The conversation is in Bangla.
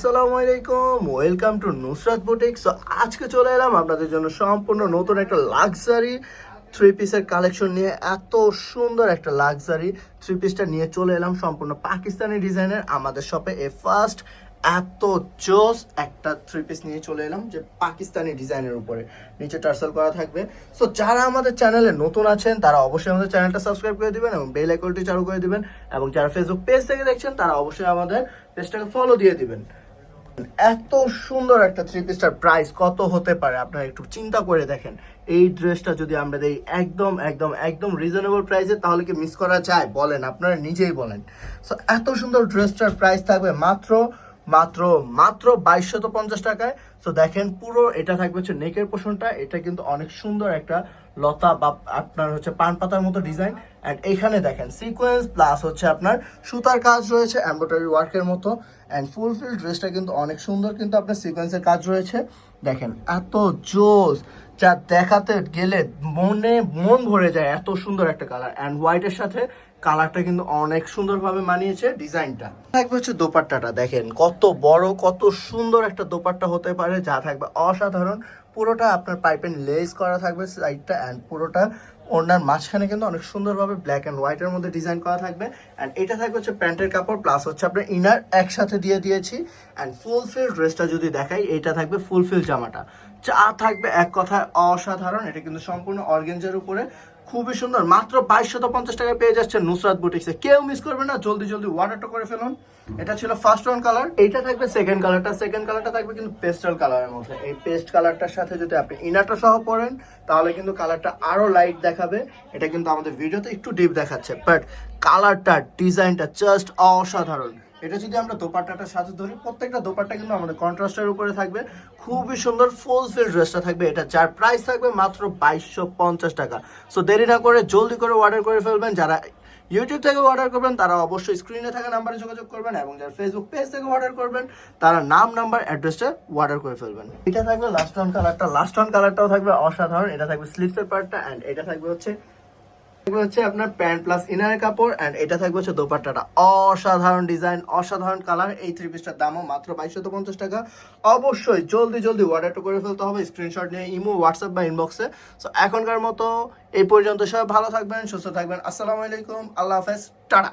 আসসালামু আলাইকুম, welcome to Nusrat boutique so আজকে চলে এলাম আপনাদের জন্য সম্পূর্ণ নতুন একটা লাক্সারি থ্রি পিসের কালেকশন নিয়ে। এত সুন্দর একটা লাক্সারি থ্রি পিসটা নিয়ে চলে এলাম সম্পূর্ণ পাকিস্তানি ডিজাইনের আমাদের শপে এ। ফার্স্ট এত জোস একটা থ্রি পিস নিয়ে চলে এলাম যে পাকিস্তানি ডিজাইনের উপরে। নিচে টার্সেল করা থাকবে। সো যারা আমাদের চ্যানেলে নতুন আছেন, তারা অবশ্যই আমাদের চ্যানেলটা সাবস্ক্রাইব করে দিবেন এবং বেল আইকনটি চালু করে দিবেন। এবং যারা ফেসবুক পেজ থেকে দেখছেন, তারা অবশ্যই আমাদের পেজটাকে ফলো দিয়ে দিবেন। এত সুন্দর একটা থ্রি পিসটার প্রাইস কত হতে পারে? আপনারা একটু চিন্তা করে দেখেন। এই ড্রেসটা যদি আমরা দেই একদম একদম একদম রিজনেবল প্রাইসে তাহলে কি মিস করা যায়? বলেন, আপনারা নিজেই বলেন। সো এত সুন্দর ড্রেসটার প্রাইস থাকবে মাত্র মাত্র মাত্র বাইশশত পঞ্চাশ টাকায়। সো দেখেন পুরো এটা থাকবে হচ্ছে নেকের পোষণটা এটা কিন্তু অনেক সুন্দর একটা লতা বা আপনার হচ্ছে পান পাতার মতো ডিজাইন অ্যান্ড এখানে দেখেন সিকোয়েন্স প্লাস হচ্ছে আপনার সুতার কাজ রয়েছে এমব্রয়ডারি ওয়ার্কের মতো। অ্যান্ড ফুল ফিল ড্রেসটা কিন্তু অনেক সুন্দর কিন্তু আপনার সিকোয়েন্সের কাজ রয়েছে। দেখেন, এত জোস যা দেখাতে গেলে মনে, মন ভরে যায় এত সুন্দর একটা কালার অ্যান্ড হোয়াইটের সাথে কালারটা কিন্তু অনেক সুন্দরভাবে মানিয়েছে ডিজাইনটা। থাকবে হচ্ছে দোপাট্টাটা, দেখেন, কত বড়, কত সুন্দর একটা দোপাট্টা হতে পারে, যা থাকবে অসাধারণ। পুরোটা আপনার পাইপেন লেস করা থাকবে সাইডটা অ্যান্ড পুরোটা ওনার মাঝখানে কিন্তু অনেক সুন্দরভাবে ব্ল্যাক অ্যান্ড হোয়াইটের মধ্যে ডিজাইন করা থাকবে। অ্যান্ড এটা থাকবে হচ্ছে প্যান্টের কাপড় প্লাস হচ্ছে আপনার ইনার একসাথে দিয়ে দিয়েছি। অ্যান্ড ফুল ফিল ড্রেসটা যদি দেখাই, এটা থাকবে ফুল ফিল জামাটা। যা থাকবে এক কথায় অসাধারণ, এটা কিন্তু সম্পূর্ণ অর্গেঞ্জের উপরে। খুবই সুন্দর। মাত্র বাইশশত পঞ্চাশ টাকায় পেয়ে যাচ্ছে নুসরাত বুটিক্সে। কেউ মিস করবে না, জলদি জলদি ওয়াটারটা করে ফেলুন। এটা ছিল ফার্স্ট ওয়ান কালার এইটা থাকবে সেকেন্ড কালারটা সেকেন্ড কালারটা থাকবে কিন্তু পেস্টাল কালারের মধ্যে। এই পেস্ট কালারটার সাথে যদি আপনি ইনারটা সহ পরেন, তাহলে কিন্তু কালারটা আরও লাইট দেখাবে। এটা কিন্তু আমাদের ভিডিওতে একটু ডিপ দেখাচ্ছে। বাট কালারটা ডিজাইনটা জাস্ট অসাধারণ। এটা যদি আমরা দোপাট্টাটার সাথে ধরি, প্রত্যেকটা দোপাট্টা কিন্তু আমাদের কন্ট্রাস্টের উপরে থাকবে। খুবই সুন্দর ফুল ফিল ড্রেসটা থাকবে এটা, যার প্রাইস থাকবে মাত্র বাইশশো পঞ্চাশ টাকা। সো দেরি না করে জলদি করে অর্ডার করে ফেলবেন। যারা ইউটিউব থেকে অর্ডার করবেন, তারা অবশ্যই স্ক্রিনে থাকা নাম্বারে যোগাযোগ করবেন এবং যারা ফেসবুক পেজ থেকে অর্ডার করবেন, তারা নাম নাম্বার অ্যাড্রেসটা অর্ডার করে ফেলবেন। এটা থাকবে লাস্ট অন কালারটা লাস্ট অন কালারটাও থাকবে অসাধারণ। এটা থাকবে স্লিপসের পার্টটা অ্যান্ড এটা থাকবে হচ্ছে থাকবে হচ্ছে আপনার প্যান্ট প্লাস ইনার কাপড় অ্যান্ড এটা থাকবে হচ্ছে দোপাট্টাটা। অসাধারণ ডিজাইন অসাধারণ কালার এই থ্রি পিসটার দামও মাত্র বাইশশো পঞ্চাশ টাকা। অবশ্যই জলদি জলদি অর্ডারটা করে ফেলতে হবে স্ক্রিনশট নিয়ে ইমো হোয়াটসঅ্যাপ বা ইনবক্সে সো এখনকার মতো এই পর্যন্ত সবাই ভালো থাকবেন, সুস্থ থাকবেন। আসসালামু আলাইকুম, আল্লাহ হাফেজ, টাটা।